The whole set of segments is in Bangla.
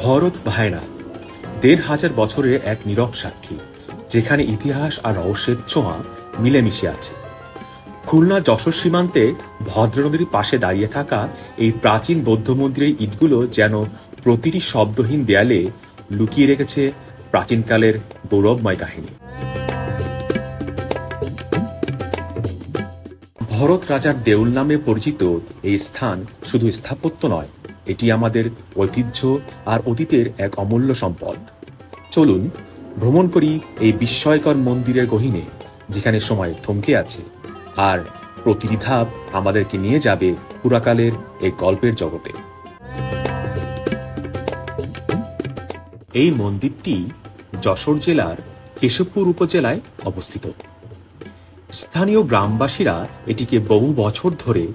ভরত ভায়না দেড় হাজার বছরের এক নীরব সাক্ষী, যেখানে ইতিহাস আর রহস্যের ছোঁয়া মিলেমিশে আছে। খুলনা যশোর সীমান্তে ভদ্র নদীর পাশে দাঁড়িয়ে থাকা এই প্রাচীন বৌদ্ধ মন্দিরের ইটগুলো যেন প্রতিটি শব্দহীন দেয়ালে লুকিয়ে রেখেছে প্রাচীনকালের গৌরবময় কাহিনী। ভরত রাজার দেউল নামে পরিচিত এই স্থান শুধু স্থাপত্য নয় এটি আমাদের ঐতিহ্য আর অতীতের এক অমূল্য সম্পদ। চলুন, ভ্রমণ করি এই বিস্ময়কর মন্দিরের গহীনে, যেখানে সময় থমকে আছে। আর প্রতিটি ধাপ আমাদেরকে নিয়ে যাবে পুরাকালের এই গল্পের জগতে। এই মন্দিরটি যশোর জেলার কেশবপুর উপজেলায় অবস্থিত। স্থানীয় গ্রামবাসীরা এটিকে বহু বছর ধরে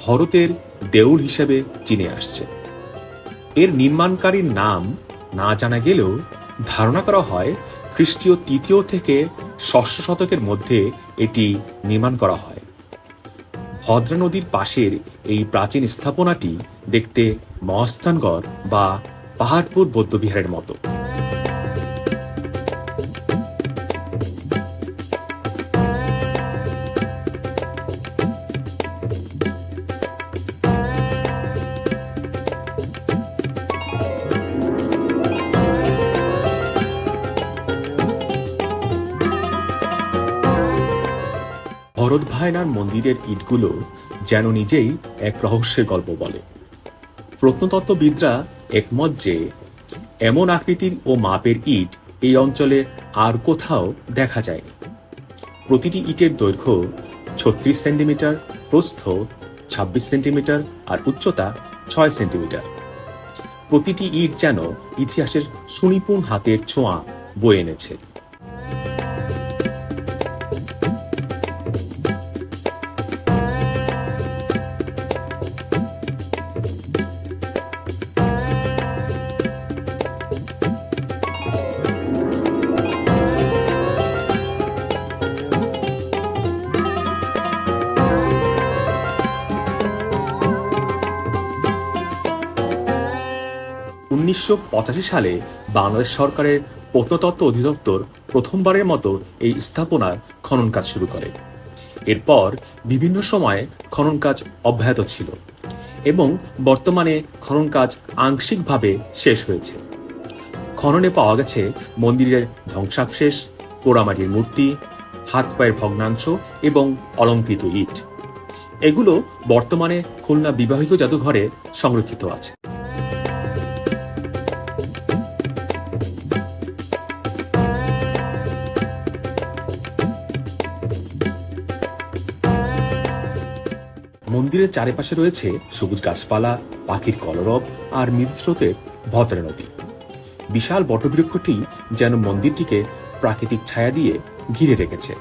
ভরতের দেউল হিসেবে চিনে আসছে। এর নির্মাণকারীর নাম না জানা গেলেও ধারণা করা হয়, খ্রিস্টীয় তৃতীয় থেকে ষষ্ঠ শতকের মধ্যে এটি নির্মাণ করা হয়। ভদ্রা নদীর পাশের এই প্রাচীন স্থাপনাটি দেখতে মহস্থানগড় বা পাহাড়পুর বৌদ্ধবিহারের মতো। ভরত ভায়নার মন্দিরের ইটগুলো যেন নিজেই এক রহস্যের গল্প বলে। প্রত্নতত্ত্ববিদরা একমত যে এমন আকৃতির ও মাপের ইট এই অঞ্চলে আর কোথাও দেখা যায়নি। প্রতিটি ইটের দৈর্ঘ্য ছত্রিশ সেন্টিমিটার, প্রস্থ ছাব্বিশ সেন্টিমিটার আর উচ্চতা ছয় সেন্টিমিটার। প্রতিটি ইট যেন ইতিহাসের সুনিপুণ হাতের ছোঁয়া বয়ে এনেছে। উনিশশো পঁচাশি সালে বাংলাদেশ সরকারের প্রত্নতত্ত্ব অধিদপ্তর প্রথমবারের মতো এই স্থাপনার খনন কাজ শুরু করে। এরপর বিভিন্ন সময়ে খনন কাজ অব্যাহত ছিল এবং বর্তমানে খনন কাজ আংশিকভাবে শেষ হয়েছে। খননে পাওয়া গেছে মন্দিরের ধ্বংসাবশেষ, পোড়ামাটির মূর্তি হাত পায়ের ভগ্নাংশ এবং অলঙ্কৃত ইট। এগুলো বর্তমানে খুলনা বিবাহিত জাদুঘরে সংরক্ষিত আছে। মন্দিরের চারিপাশে রয়েছে সবুজ গাছপালা, পাখির কলরব আর মৃদুস্রোতের ভদ্রা নদী। বিশাল বটবৃক্ষটি যেন মন্দিরটিকে প্রাকৃতিক ছায়া দিয়ে ঘিরে রেখেছে।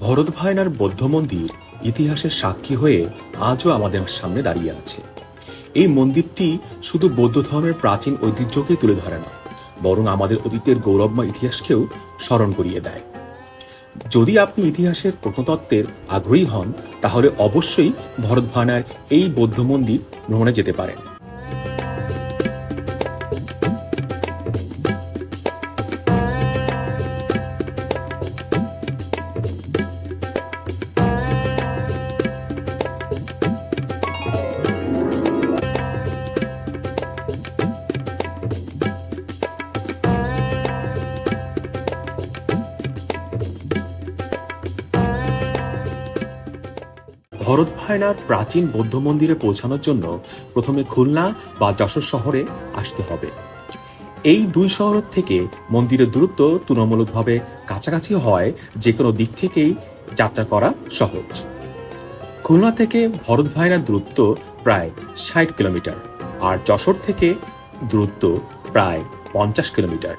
ভরত ভায়নার বৌদ্ধ মন্দির ইতিহাসের সাক্ষী হয়ে আজও আমাদের সামনে দাঁড়িয়ে আছে। এই মন্দিরটি শুধু বৌদ্ধ ধর্মের প্রাচীন ঐতিহ্যকে তুলে ধরে না, বরং আমাদের অতীতের গৌরবময় ইতিহাসকেও স্মরণ করিয়ে দেয়। যদি আপনি ইতিহাসের প্রত্নতত্ত্বের আগ্রহী হন, তাহলে অবশ্যই ভরত ভানায় এই বৌদ্ধ মন্দির ভ্রমণে যেতে পারেন। ভরত ভায়নার প্রাচীন বৌদ্ধ মন্দিরে পৌঁছানোর জন্য প্রথমে খুলনা বা যশোর শহরে আসতে হবে। এই দুই শহর থেকে মন্দিরের দূরত্ব তুলনামূলকভাবে কাছাকাছি হয় যে কোনো দিক থেকেই যাত্রা করা সহজ। খুলনা থেকে ভরত ভায়নার দূরত্ব প্রায় ষাট কিলোমিটার আর যশোর থেকে দূরত্ব প্রায় পঞ্চাশ কিলোমিটার।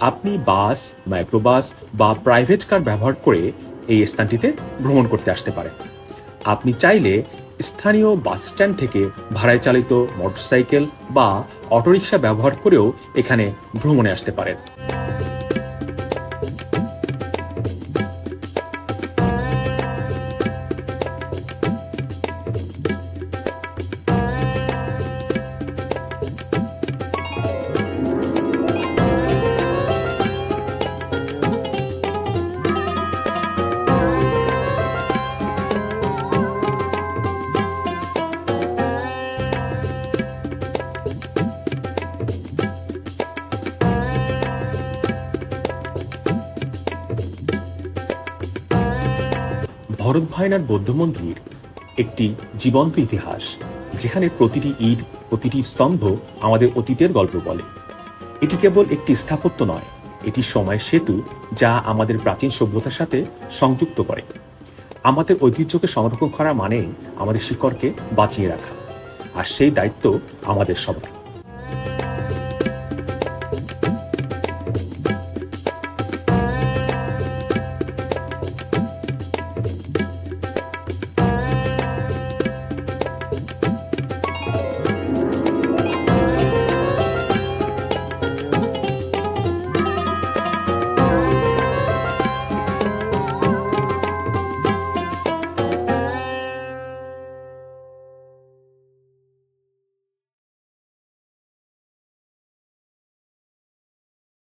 আপনি বাস, মাইক্রোবাস বা প্রাইভেট কার ব্যবহার করে এই স্থানটিতে ভ্রমণ করতে আসতে পারেন। আপনি চাইলে স্থানীয় বাস স্ট্যান্ড থেকে ভাড়ায় চালিত মোটরসাইকেল বা অটোরিকশা ব্যবহার করেও এখানে ভ্রমণে আসতে পারেন। ভরত ভায়নার বৌদ্ধ মন্দির একটি জীবন্ত ইতিহাস, যেখানে প্রতিটি ইট, প্রতিটি স্তম্ভ আমাদের অতীতের গল্প বলে। এটি কেবল একটি স্থাপত্য নয়, এটি সময় সেতু যা আমাদের প্রাচীন সভ্যতার সাথে সংযুক্ত করে। আমাদের ঐতিহ্যকে সংরক্ষণ করা মানেই আমাদের শিকড়কে বাঁচিয়ে রাখা, আর সেই দায়িত্ব আমাদের সবার।